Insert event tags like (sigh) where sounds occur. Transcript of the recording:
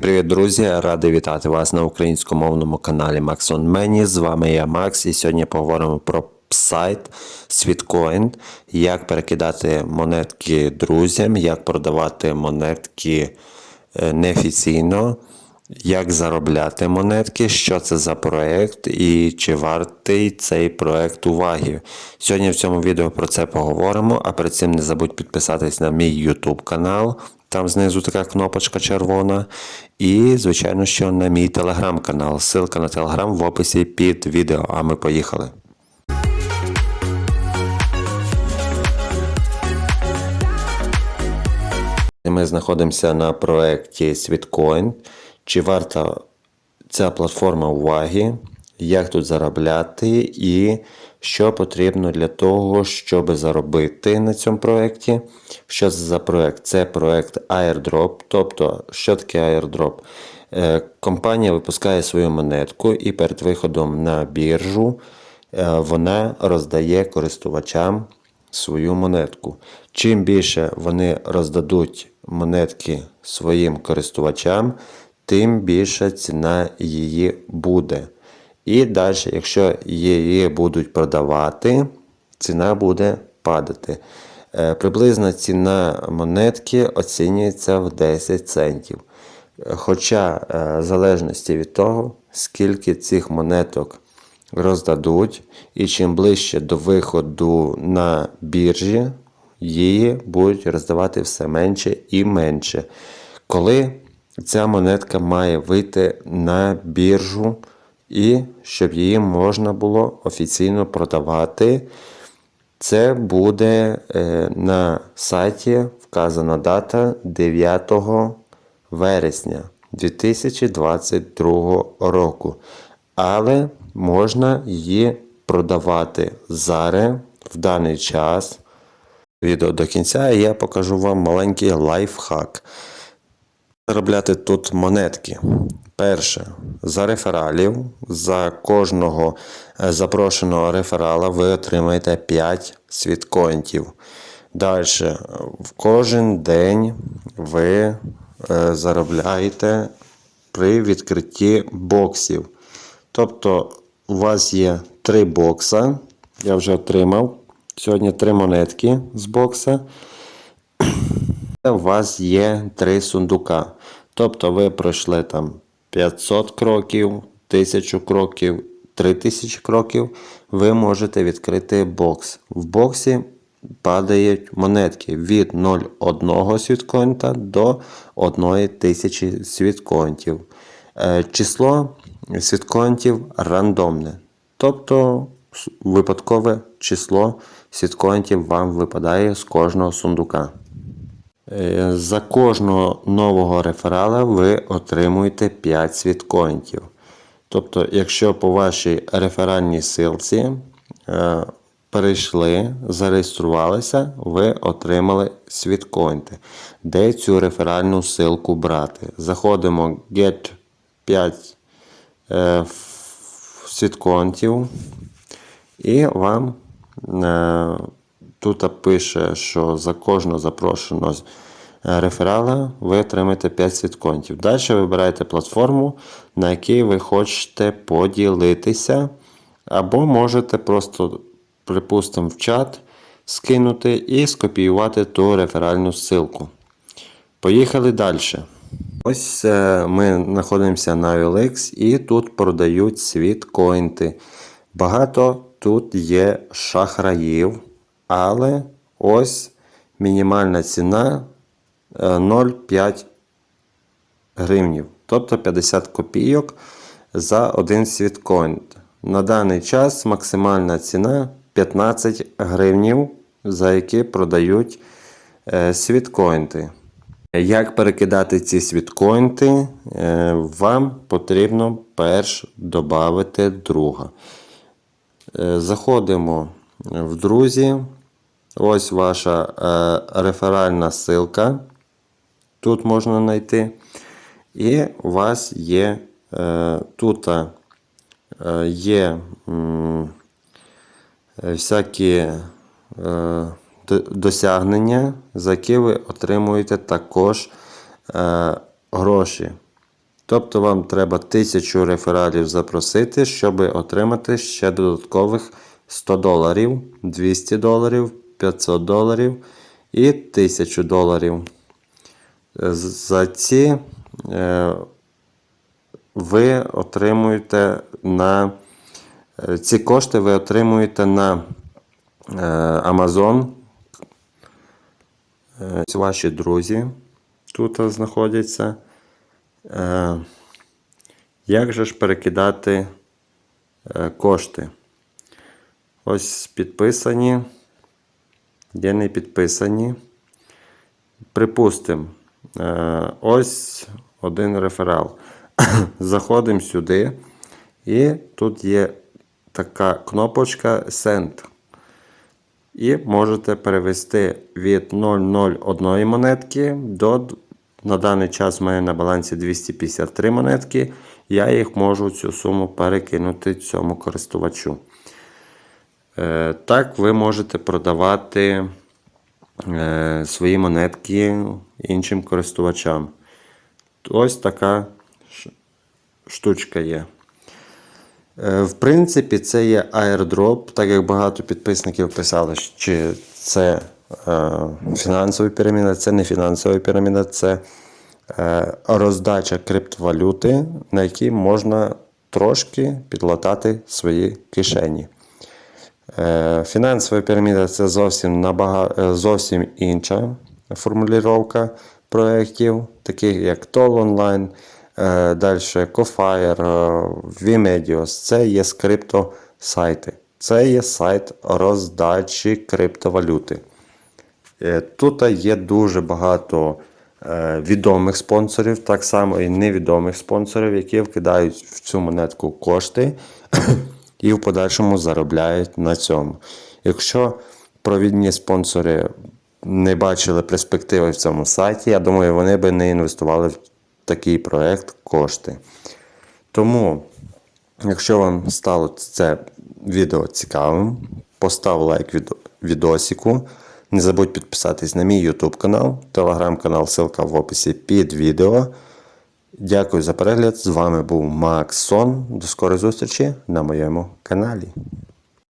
Привіт, друзі! Радий вітати вас на українськомовному каналі Max on Many. З вами я Макс, і сьогодні поговоримо про сайт Switcoin, як перекидати монетки друзям, як продавати монетки е, неофіційно, як заробляти монетки, що це за проект і чи вартий цей проект уваги. Сьогодні в цьому відео про це поговоримо, а перед цим не забудь підписатись на мій YouTube канал. Там знизу така кнопочка червона. І, звичайно, що на мій телеграм-канал. Ссылка на телеграм в описі під відео. А ми поїхали. Ми знаходимося на проєкті Sweetcoin. Чи варта ця платформа уваги? Як тут заробляти і що потрібно для того, щоб заробити на цьому проєкті? Що це за проєкт? Це проєкт Airdrop. Тобто, що таке Airdrop? Е, Компанія випускає свою монетку і перед виходом на біржу е, вона роздає користувачам свою монетку. Чим більше вони роздадуть монетки своїм користувачам, тим більша ціна її буде. І далі, якщо її будуть продавати, ціна буде падати. Е, Приблизна ціна монетки оцінюється в 10 центів. Хоча, е, в залежності від того, скільки цих монеток роздадуть, і чим ближче до виходу на біржі, її будуть роздавати все менше і менше. Коли ця монетка має вийти на біржу, і щоб її можна було офіційно продавати, це буде е, на сайті вказана дата 9 вересня 2022 року. Але можна її продавати зараз в даний час. Відео до кінця я покажу вам маленький лайфхак. Заробляти тут монетки. Перше, за рефералів. За кожного е, запрошеного реферала ви отримаєте 5 світкоінтів. Далі, в кожен день ви е, заробляєте при відкритті боксів. Тобто, у вас є 3 бокса. Я вже отримав. Сьогодні 3 монетки з бокса. У вас є 3 сундука. Тобто ви пройшли там 500 кроків, 1000 кроків, 3000 кроків, ви можете відкрити бокс. В боксі падають монетки від 0,1 світкоінта до 1000 світкоінтів. Е, Число світкоінтів рандомне. Тобто випадкове число світкоінтів вам випадає з кожного сундука. Е, За кожного нового реферала ви отримуєте 5 світкоінтів. Тобто, якщо по вашій реферальній силці е, перейшли, зареєструвалися, ви отримали світкоінти. Де цю реферальну силку брати? Заходимо Get 5 е, світкоінтів і вам тут пише, що за кожного запрошеного е, реферала ви отримаєте 5 світконтів. Далі вибираєте платформу, на якій ви хочете поділитися, або можете просто, припустимо, в чат скинути і скопіювати ту реферальну ссылку. Поїхали далі. Ось е, ми знаходимося на OLX і тут продають світкоінти. Багато тут є шахраїв, але ось мінімальна ціна е, 0,5 гривнів, тобто 50 копійок за один світкоін. На даний час максимальна ціна 15 гривнів, за які продають е, світкоінти. Як перекидати ці світкоінти, Е, вам потрібно перш додати друга. Е, Заходимо в друзі. Ось ваша е, реферальна ссылка. Тут можна знайти. І у вас є е, тут е, є е, всякі е, досягнення, за які ви отримуєте також е, гроші. Тобто вам треба 1000 рефералів запросити, щоб отримати ще додаткових 100 доларів, 200 доларів, 500 доларів і 1000 доларів. Е, За ці е, ви отримуєте на е, ці кошти ви отримуєте на Amazon. Ваші друзі тут знаходяться. Як же ж перекидати кошти? Ось підписані. Є не підписані. Припустимо, е, ось один реферал. (coughs) Заходимо сюди, і тут є така кнопочка Send. І можете перевести від 0,01 монетки до. На даний час в мене на балансі 253 монетки. Я їх можу цю суму перекинути цьому користувачу. Е, Так, ви можете продавати е, свої монетки іншим користувачам. Ось така штучка є. Е, В принципі, це є airdrop, так як багато підписників писали, чи це фінансова піраміда, це не фінансова піраміда, це роздача криптовалюти, на якій можна трошки підлатати свої кишені. Е, Фінансова піраміда це зовсім, набага... е, зовсім інша формулювання проєктів, таких як Toll Online, е, далі Cofire, Vmedios. Це є скриптосайти. Це є сайт роздачі криптовалюти. Тут є дуже багато відомих спонсорів, так само і невідомих спонсорів, які вкидають в цю монетку кошти і в подальшому заробляють на цьому. Якщо провідні спонсори не бачили перспективи в цьому сайті, я думаю, вони би не інвестували в такий проект кошти. Тому, якщо вам стало це відео цікавим, постав лайк від відосику. Не забудь підписатись на мій YouTube канал, телеграм-канал, ссылка в описі під відео. Дякую за перегляд. З вами був Макс Сон. До скорої зустрічі на моєму каналі.